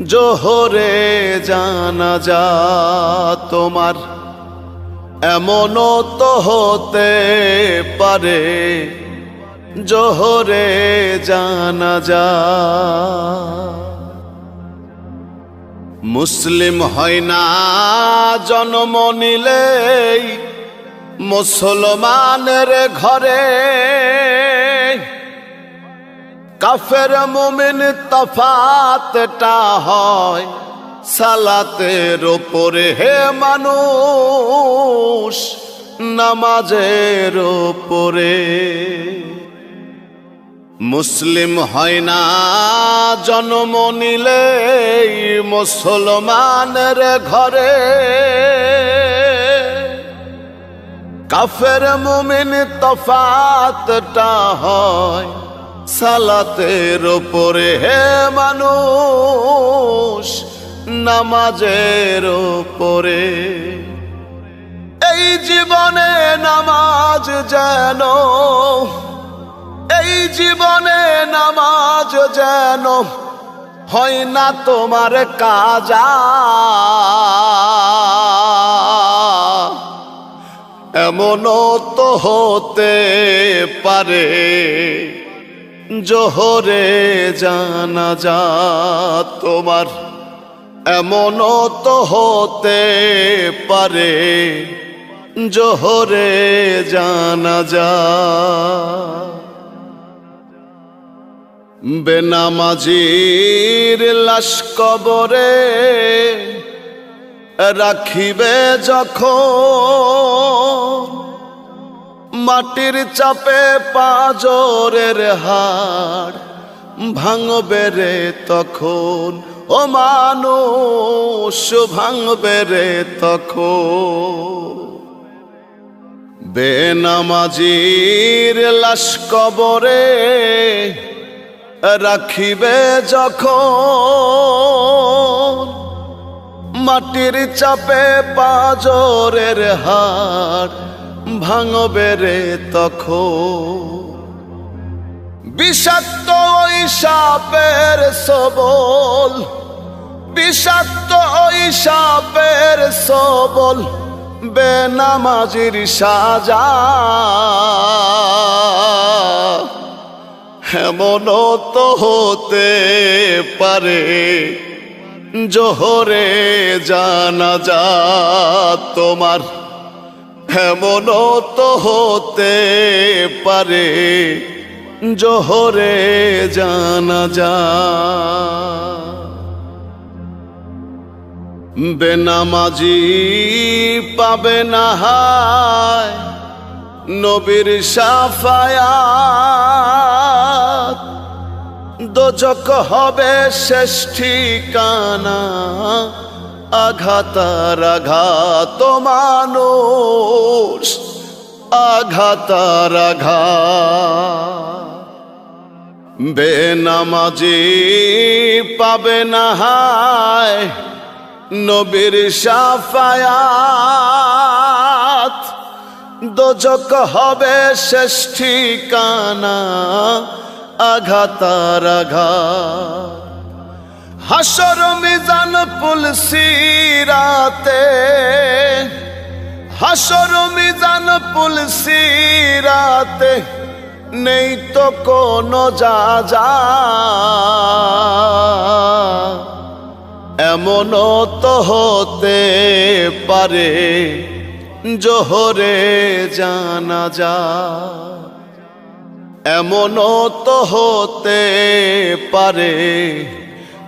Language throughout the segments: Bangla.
জোহরে জানা যা তোমার। এমনও তো হতে পারে, জোহরে জানা যা মুসলিম হয় না জন্ম নিলেই, মুসলমানের ঘরে কাফের মুমিন তফাতটা হয় সালাতের ওপরে হে মানুষ, নামাজের ওপরে মুসলিম হয় না জন্ম নিলেই মুসলমানের ঘরে। কাফের মুমিন তফাতটা হয় সালাতের ওপরে হে মানুষ, নামাজের ওপরে এই জীবনে নামাজ যেন, এই জীবনে নামাজ যেন হয় না তোমার কাজা। এমনও তো হতে পারে। জোহরে জানা যা তোমার এমনও তো হতে পারে। জোহরে জানা যা বেনামাজির লাশ কবরে রাখিবে যখন মাটির চাপে পাজরের হাড় ভাঙবে রে তখন। ও মানুষ, ভাঙবে রে তখন। বেনামাজির লাশ কবরে রাখিবে যখন। মাটির চাপে পাজরের হাড় ভাঙবে রে তখন। বিষাক্ত ওই সাপের সবল, বিষাক্ত ওই সাপের সবল, বেনামাজির সাজা। এমনও তো হতে পারে, জোহরে জানা যা তোমার এমনও তো হতে পারে, জোহরে জানা যা। বেনামাজি পাবে না হায়, নবীর সাফায়াত। দোজক হবে শেষ আঘাতার আঘাত মানুষ আঘাতার আঘাত। বেনামাজি পাবে না হায় নবীর সাফায়াত। দোজক হবে শেষ ঠিকানা, আঘাতার আঘাত। হাসর মিজান পুলসিরাতে হাসর মিজান পুলসিরাতে নেই তো কোনো যা যা এমনও তো হতে পারে জোহরে জানা যা এমনও তো হতে পারে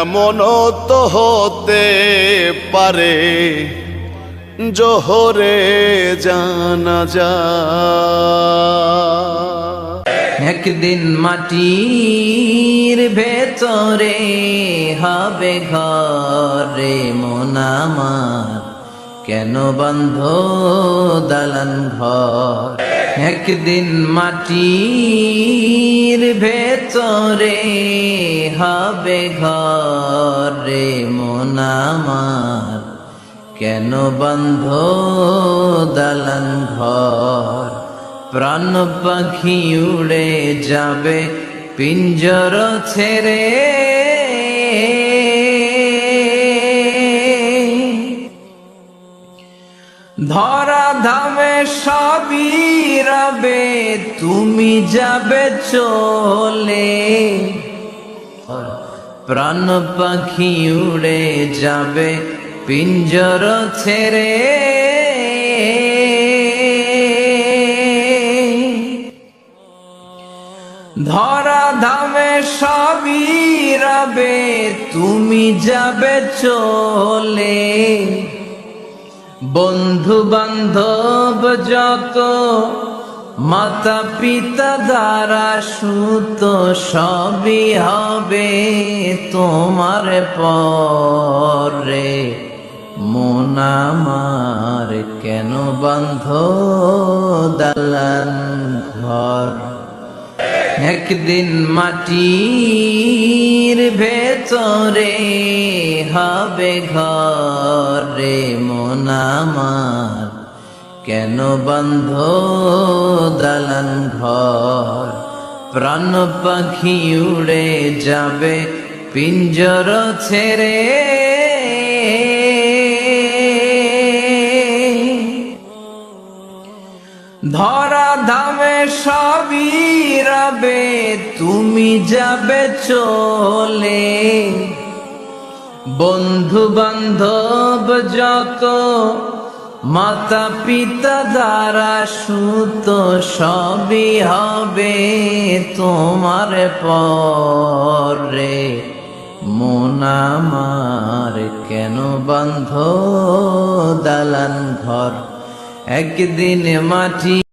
এমনও তো হতে পারে, জোহরে জানা যায় একদিন মাটির ভেতরে হবে ঘরে মোনামার কেন বন্ধ দালান ঘর? একদিন মাটির ভেতরে হবে ঘর রে মোনামার কেন বন্ধ দালান ঘর? প্রাণ পাখি উড়ে যাবে, পিঞ্জর ছেড়ে সবই রবে, তুমি যাবে চলে। প্রাণ পাখি উড়ে যাবে, পিঞ্জর ছেড়ে। ধরা ধামে সবই রবে, তুমি যাবে চলে। বন্ধু বান্ধব যত মাতা পিতা দ্বারা সুত সবই হবে তোমার পরে। মন আমার কেন বন্ধ দালান ঘর? একদিন মাটির ভেতরে হবে ঘরে মন আমার। কেন বন্ধ দালান ঘর? প্রাণ পাখি উড়ে যাবে, পিঞ্জর ছেড়ে ধরা ধামে সবই তুমি যাবে চলে। বন্ধু বান্ধব যত মাতা পিতা দ্বারা সুত, সবই হবে তোমার পরে। মন আমার কেন বন্ধ দালান ঘর? একদিন মাটি